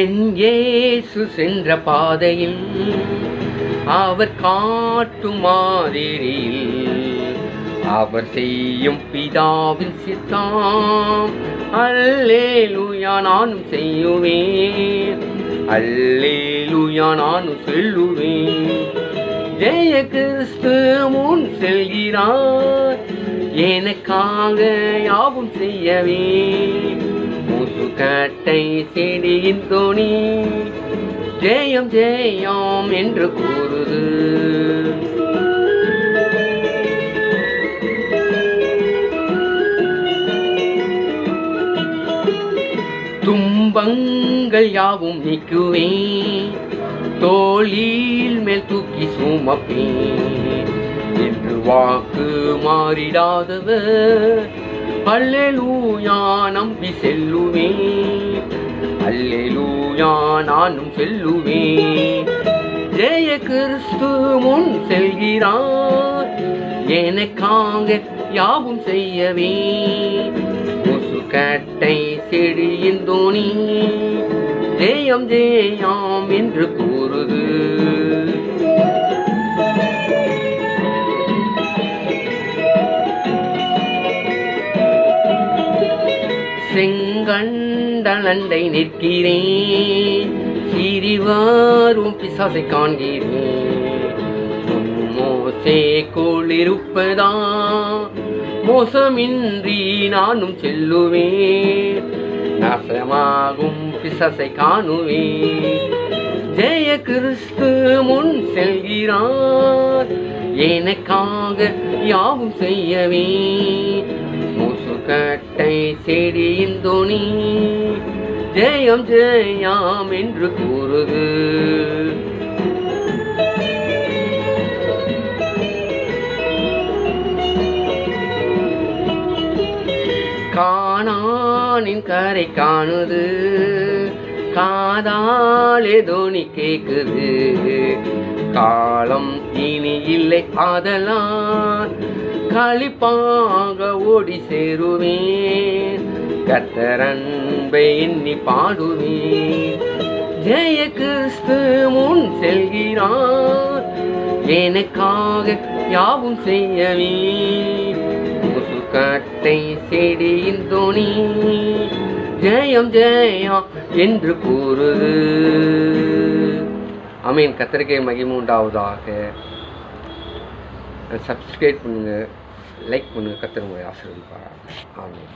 என் ஏசு சென்ற பாதையில் அவர் காட்டு மாதிரியில் அவர் செய்யும் பிதாவின் சித்தாம். அல்லேலுயா நானும் செய்யுவேன் அல்லேலுயா நானும் செல்லுவேன். ஜெய கிறிஸ்து முன் செல்கிறார். எனக்காக யாவும் செய்யவே முசுக்கட்டை செடியின் தோணி. ஜெயம் ஜெயம் என்று கூறுது. துன்பங்கள் யாவும் நீக்குவேன் தோளில் மேல் தூக்கி சுமப்பேன் என்று வாக்கு மாறிடாதவர். அல்லேலூயா நம்பி செல்லுவே அல்லேலூயா நானும் செல்லுவே ஜெய கிறிஸ்து முன் செல்கிறார். எனக்காக யாவும் செய்யவே. முசுக்கட்டை செடியின் தோணி. ஜெயம் ஜெயாம் என்று கூறுது. செங்கண்டலண்டை நிற்கிறேன் சிறிவாரும் பிசாசை காண்கிறேன் மோசே கோளிருப்பதா? மோசமின்றி நானும் செல்லுவேன் நாசமாகும் பிசாசை காணுவேன் ஜெய கிறிஸ்து முன் செல்கிறார். எனக்காக யாவும் செய்யவே. முசுக்கட்டை செடியின் தோணி. ஜெயம் ஜெயாம் என்று கூறுது. காணானின் கரை காணுது. காதாலே தோணி கேக்குது. காலம் இனி இல்லை ஆதலான் களிப்பாக ஓடி சேருவேன். கத்தரன்பை எண்ணி பாடுவேன். ஜெய கிறிஸ்து முன் செல்கிறார். எனக்காக யாவும் செய்யவே. முசுக்கட்டை செடியின் துணி. ஜெயம் ஜெயம் என்று கூறுது. அமீன். கத்திரிக்கை மகிமை உண்டாவதாக. சப்ஸ்கிரைப் பண்ணுங்கள் லைக் பண்ணுங்க கத்திர முறை ஆசீர்வதிப்பாரா ஆமீன்